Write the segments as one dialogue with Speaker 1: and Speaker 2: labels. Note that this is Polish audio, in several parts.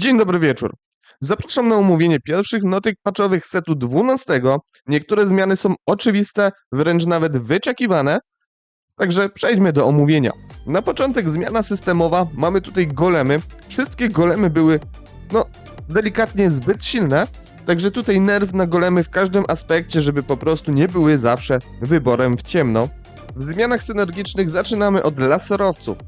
Speaker 1: Dzień dobry wieczór. Zapraszam na omówienie pierwszych notek patchowych setu 12. Niektóre zmiany są oczywiste, wręcz nawet wyczekiwane. Także przejdźmy do omówienia. Na początek zmiana systemowa. Mamy tutaj golemy. Wszystkie golemy były, no, delikatnie zbyt silne. Także tutaj nerw na golemy w każdym aspekcie, żeby po prostu nie były zawsze wyborem w ciemno. W zmianach synergicznych zaczynamy od laserowców.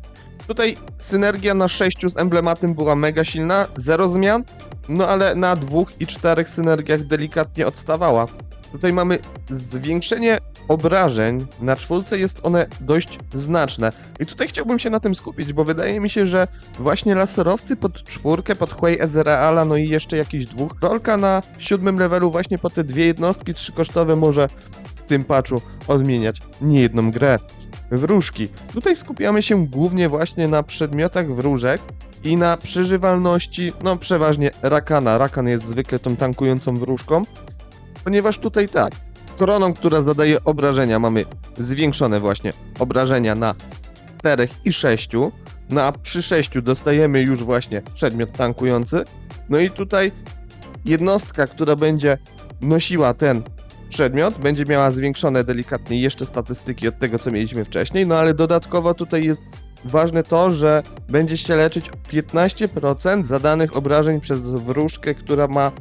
Speaker 1: Tutaj synergia na 6 z emblematem była mega silna, zero zmian, no ale na dwóch i czterech synergiach delikatnie odstawała. Tutaj mamy zwiększenie obrażeń, na czwórce jest one dość znaczne. I tutaj chciałbym się na tym skupić, bo wydaje mi się, że właśnie laserowcy pod czwórkę, pod Huey Ezreala, no i jeszcze jakiś dwóch, rolka na siódmym levelu właśnie po te dwie jednostki trzykosztowe może w tym patchu odmieniać niejedną grę. Wróżki. Tutaj skupiamy się głównie właśnie na przedmiotach wróżek i na przeżywalności, no przeważnie Rakana. Rakan jest zwykle tą tankującą wróżką, ponieważ tutaj tak, koroną, która zadaje obrażenia, mamy zwiększone właśnie obrażenia na 4 i 6, no a przy 6 dostajemy już właśnie przedmiot tankujący. No i tutaj jednostka, która będzie nosiła ten przedmiot, będzie miała zwiększone delikatnie jeszcze statystyki od tego, co mieliśmy wcześniej, no ale dodatkowo tutaj jest ważne to, że będzie się leczyć 15% zadanych obrażeń przez wróżkę, która ma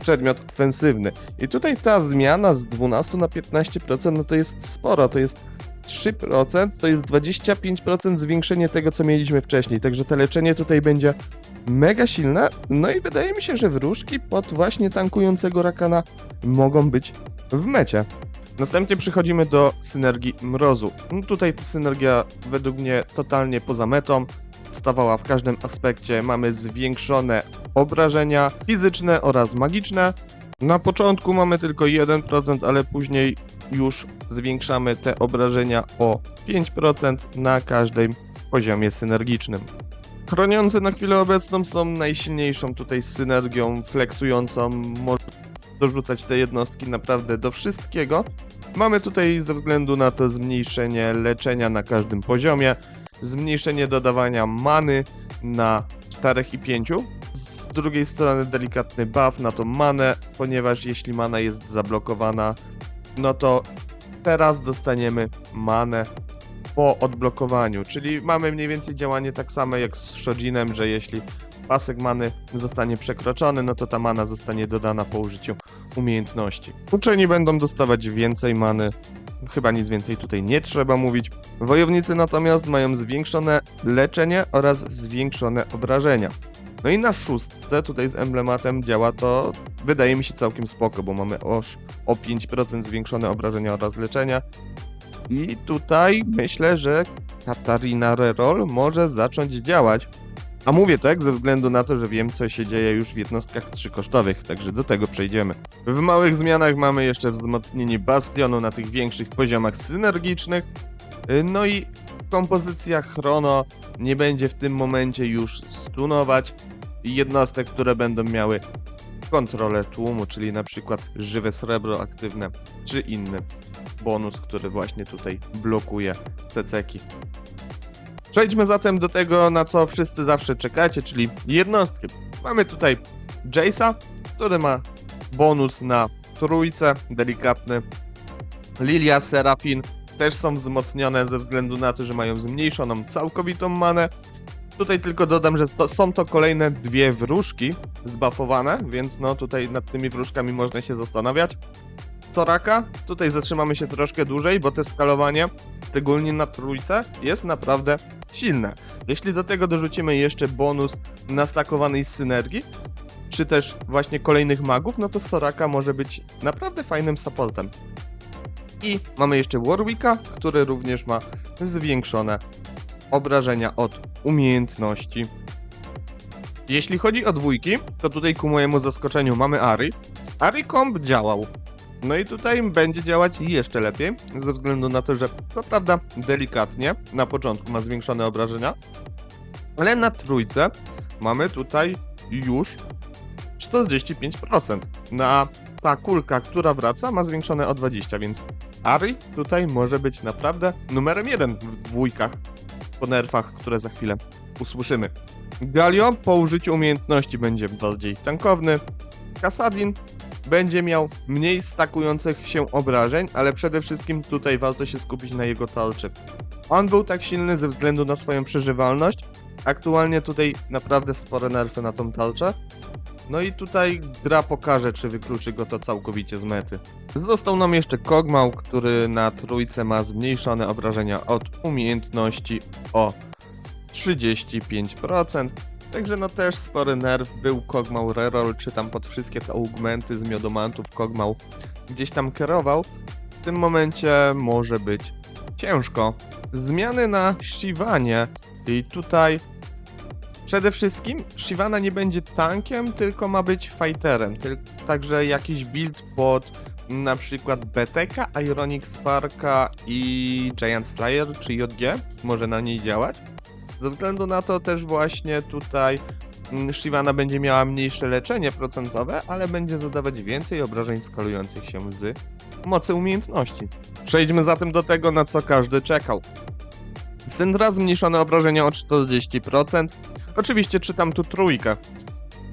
Speaker 1: przedmiot ofensywny. I tutaj ta zmiana z 12 na 15% no to jest sporo, to jest 3%, to jest 25% zwiększenie tego, co mieliśmy wcześniej. Także to leczenie tutaj będzie mega silne. No i wydaje mi się, że wróżki pod właśnie tankującego Rakana mogą być w mecie. Następnie przechodzimy do synergii mrozu. No tutaj ta synergia według mnie totalnie poza metą. Stawała w każdym aspekcie. Mamy zwiększone obrażenia fizyczne oraz magiczne. Na początku mamy tylko 1%, ale później już zwiększamy te obrażenia o 5% na każdym poziomie synergicznym. Chroniące na chwilę obecną są najsilniejszą tutaj synergią flexującą. Można dorzucać te jednostki naprawdę do wszystkiego. Mamy tutaj ze względu na to zmniejszenie leczenia na każdym poziomie, zmniejszenie dodawania many na 4 i 5. Z drugiej strony delikatny buff na tą manę, ponieważ jeśli mana jest zablokowana, no to teraz dostaniemy manę po odblokowaniu, czyli mamy mniej więcej działanie tak samo jak z Shojinem, że jeśli pasek many zostanie przekroczony, no to ta mana zostanie dodana po użyciu umiejętności. Uczeni będą dostawać więcej many, chyba nic więcej tutaj nie trzeba mówić. Wojownicy natomiast mają zwiększone leczenie oraz zwiększone obrażenia. No i na szóstce tutaj z emblematem działa to, wydaje mi się całkiem spoko, bo mamy oż o 5% zwiększone obrażenia oraz leczenia. I tutaj myślę, że Katarina Reroll może zacząć działać. A mówię tak ze względu na to, że wiem co się dzieje już w jednostkach trzykosztowych, także do tego przejdziemy. W małych zmianach mamy jeszcze wzmocnienie bastionu na tych większych poziomach synergicznych. Y, No i kompozycja chrono nie będzie w tym momencie już stunować jednostek, które będą miały kontrolę tłumu, czyli na przykład żywe srebro aktywne, czy inny bonus, który właśnie tutaj blokuje ceceki. Przejdźmy zatem do tego, na co wszyscy zawsze czekacie, czyli jednostki. Mamy tutaj Jace'a, który ma bonus na trójce, delikatny. Lilia, Serafin też są wzmocnione ze względu na to, że mają zmniejszoną całkowitą manę. Tutaj tylko dodam, że to, są to kolejne dwie wróżki zbafowane, więc no tutaj nad tymi wróżkami można się zastanawiać. Soraka, tutaj zatrzymamy się troszkę dłużej, bo te skalowanie, szczególnie na trójce, jest naprawdę silne. Jeśli do tego dorzucimy jeszcze bonus nastakowanej synergii, czy też właśnie kolejnych magów, no to Soraka może być naprawdę fajnym supportem. I mamy jeszcze Warwicka, który również ma zwiększone obrażenia od umiejętności. Jeśli chodzi o dwójki, to tutaj ku mojemu zaskoczeniu mamy Ari. Ari Comb działał. No i tutaj będzie działać jeszcze lepiej, ze względu na to, że co prawda delikatnie, na początku ma zwiększone obrażenia, ale na trójce mamy tutaj już 45%. Na ta kulka, która wraca, ma zwiększone o 20, więc Ari tutaj może być naprawdę numerem jeden w dwójkach po nerfach, które za chwilę usłyszymy. Galio po użyciu umiejętności będzie bardziej tankowny. Kasadin będzie miał mniej stakujących się obrażeń, ale przede wszystkim tutaj warto się skupić na jego tarczy. On był tak silny ze względu na swoją przeżywalność. Aktualnie tutaj naprawdę spore nerfy na tą tarczę. No i tutaj gra pokaże, czy wykluczy go to całkowicie z mety. Został nam jeszcze Kogmał, który na trójce ma zmniejszone obrażenia od umiejętności o 35%. Także no też spory nerw był Kogmał reroll, czy tam pod wszystkie te augmenty z miodomantów Kogmał gdzieś tam kierował. W tym momencie może być ciężko. Zmiany na Shiwanie i tutaj przede wszystkim Shivana nie będzie tankiem, tylko ma być fighterem. Tyl- Także jakiś build pod na przykład BTK, Ironic Sparka i Giant Slayer czy JG może na niej działać. Ze względu na to też właśnie tutaj mm, Shivana będzie miała mniejsze leczenie procentowe, ale będzie zadawać więcej obrażeń skalujących się z mocy umiejętności. Przejdźmy zatem do tego, na co każdy czekał. Syndra zmniejszone obrażenia o 40%. Oczywiście czytam tu trójkę.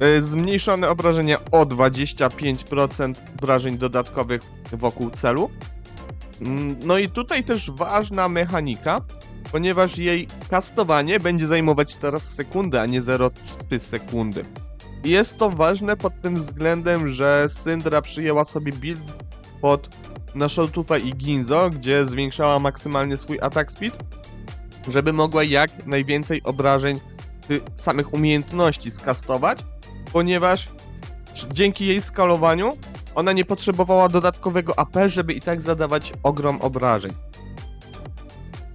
Speaker 1: Y, Zmniejszone obrażenia o 25% obrażeń dodatkowych wokół celu. Mm, No i tutaj też ważna mechanika, ponieważ jej kastowanie będzie zajmować teraz sekundę, a nie 0,3 sekundy. Jest to ważne pod tym względem, że Syndra przyjęła sobie build pod Nashortufa i Ginzo, gdzie zwiększała maksymalnie swój attack speed, żeby mogła jak najwięcej obrażeń samych umiejętności skastować, ponieważ dzięki jej skalowaniu ona nie potrzebowała dodatkowego AP, żeby i tak zadawać ogrom obrażeń.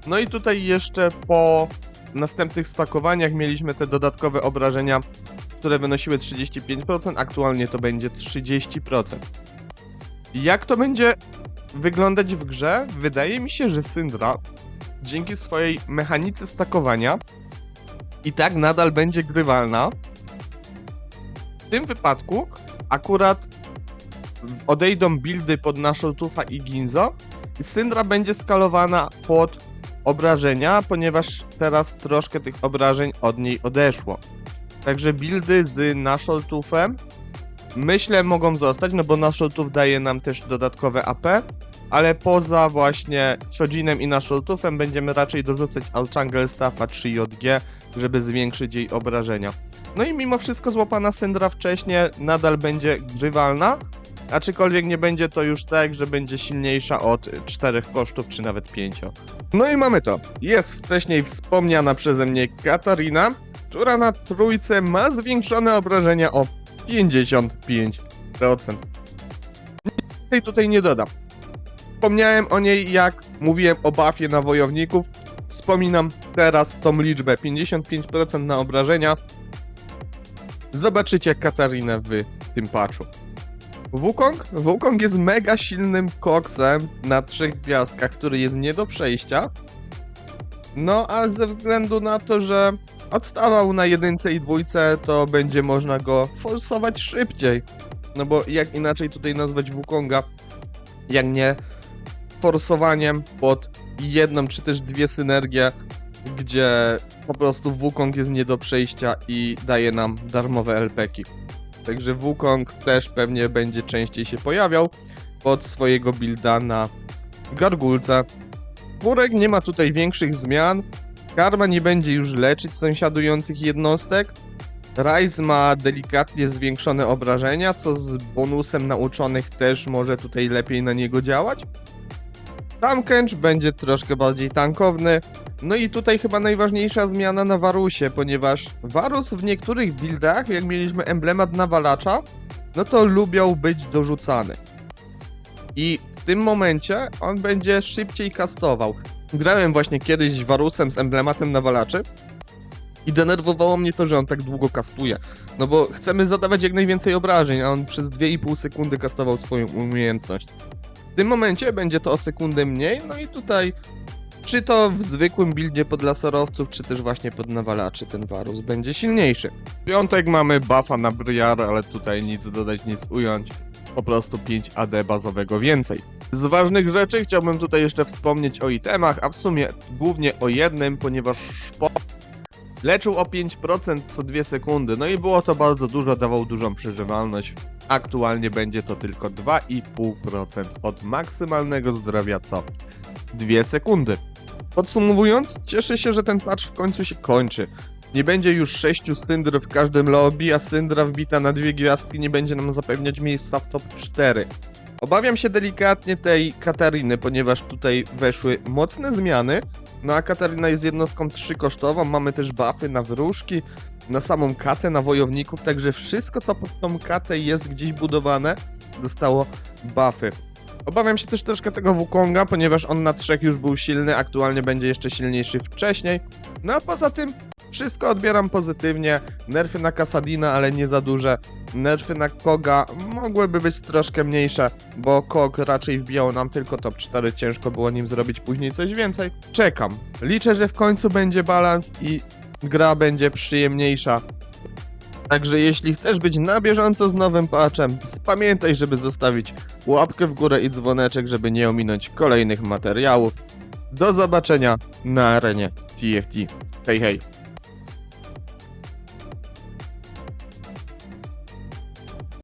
Speaker 1: No i tutaj jeszcze po następnych stakowaniach mieliśmy te dodatkowe obrażenia, które wynosiły 35%, aktualnie to będzie 30%. Jak to będzie wyglądać w grze? Wydaje mi się, że Syndra dzięki swojej mechanice stakowania i tak nadal będzie grywalna. W tym wypadku akurat odejdą buildy pod Nashortufa i Ginzo i Syndra będzie skalowana pod obrażenia, ponieważ teraz troszkę tych obrażeń od niej odeszło. Także buildy z Nashortufem myślę mogą zostać, no bo Nashortuf daje nam też dodatkowe AP, ale poza właśnie Shojinem i Nashortufem będziemy raczej dorzucać Alchangel Staffa 3JG, żeby zwiększyć jej obrażenia. No i mimo wszystko złapana Syndra wcześniej nadal będzie grywalna, aczkolwiek nie będzie to już tak, że będzie silniejsza od czterech kosztów, czy nawet pięcio. No i mamy to. Jest wcześniej wspomniana przeze mnie Katarina, która na trójce ma zwiększone obrażenia o 55%. Nic tutaj nie dodam. Wspomniałem o niej, jak mówiłem o buffie na wojowników. Wspominam teraz tą liczbę 55% na obrażenia. Zobaczycie Katarinę w tym patchu. Wukong? Wukong jest mega silnym koksem na trzech gwiazdkach, który jest nie do przejścia. No, a ze względu na to, że odstawał na jedynce i dwójce, to będzie można go forsować szybciej. No bo jak inaczej tutaj nazwać Wukonga, jak nie forsowaniem pod jedną czy też dwie synergie, gdzie po prostu Wukong jest nie do przejścia i daje nam darmowe LPki. Także Wukong też pewnie będzie częściej się pojawiał pod swojego builda na Gargulce. Murek nie ma tutaj większych zmian. Karma nie będzie już leczyć sąsiadujących jednostek. Rise ma delikatnie zwiększone obrażenia, co z bonusem nauczonych też może tutaj lepiej na niego działać. Tamkench będzie troszkę bardziej tankowny. No i tutaj chyba najważniejsza zmiana na Warusie, ponieważ Warus w niektórych buildach, jak mieliśmy emblemat nawalacza, no to lubią być dorzucany. I w tym momencie on będzie szybciej kastował. Grałem właśnie kiedyś Warusem z emblematem nawalaczy i denerwowało mnie to, że on tak długo kastuje. No bo chcemy zadawać jak najwięcej obrażeń, a on przez 2,5 sekundy kastował swoją umiejętność. Tym momencie będzie to o sekundę mniej, no i tutaj czy to w zwykłym buildzie pod laserowców, czy też właśnie pod nawalaczy ten Varus będzie silniejszy. W piątek mamy buffa na Briar, ale tutaj nic dodać, nic ująć. Po prostu 5 AD bazowego więcej. Z ważnych rzeczy chciałbym tutaj jeszcze wspomnieć o itemach, a w sumie głównie o jednym, ponieważ szpo Leczył o 5% co 2 sekundy, no i było to bardzo dużo, dawał dużą przeżywalność. Aktualnie będzie to tylko 2,5% od maksymalnego zdrowia co 2 sekundy. Podsumowując, cieszę się, że ten patch w końcu się kończy. Nie będzie już sześciu syndr w każdym lobby, a syndra wbita na dwie gwiazdki nie będzie nam zapewniać miejsca w top 4. Obawiam się delikatnie tej Katariny, ponieważ tutaj weszły mocne zmiany. No a Katarina jest jednostką trzykosztową, mamy też buffy na wróżki, na samą katę, na wojowników, także wszystko co pod tą katę jest gdzieś budowane, dostało buffy. Obawiam się też troszkę tego Wukonga, ponieważ on na trzech już był silny, aktualnie będzie jeszcze silniejszy wcześniej. No a poza tym wszystko odbieram pozytywnie. Nerfy na Kasadina, ale nie za duże. Nerfy na Koga mogłyby być troszkę mniejsze, bo Kog raczej wbijał nam tylko top 4, ciężko było nim zrobić później coś więcej. Czekam. Liczę, że w końcu będzie balans i gra będzie przyjemniejsza. Także jeśli chcesz być na bieżąco z nowym patchem, pamiętaj, żeby zostawić łapkę w górę i dzwoneczek, żeby nie ominąć kolejnych materiałów. Do zobaczenia na arenie TFT. Hej hej!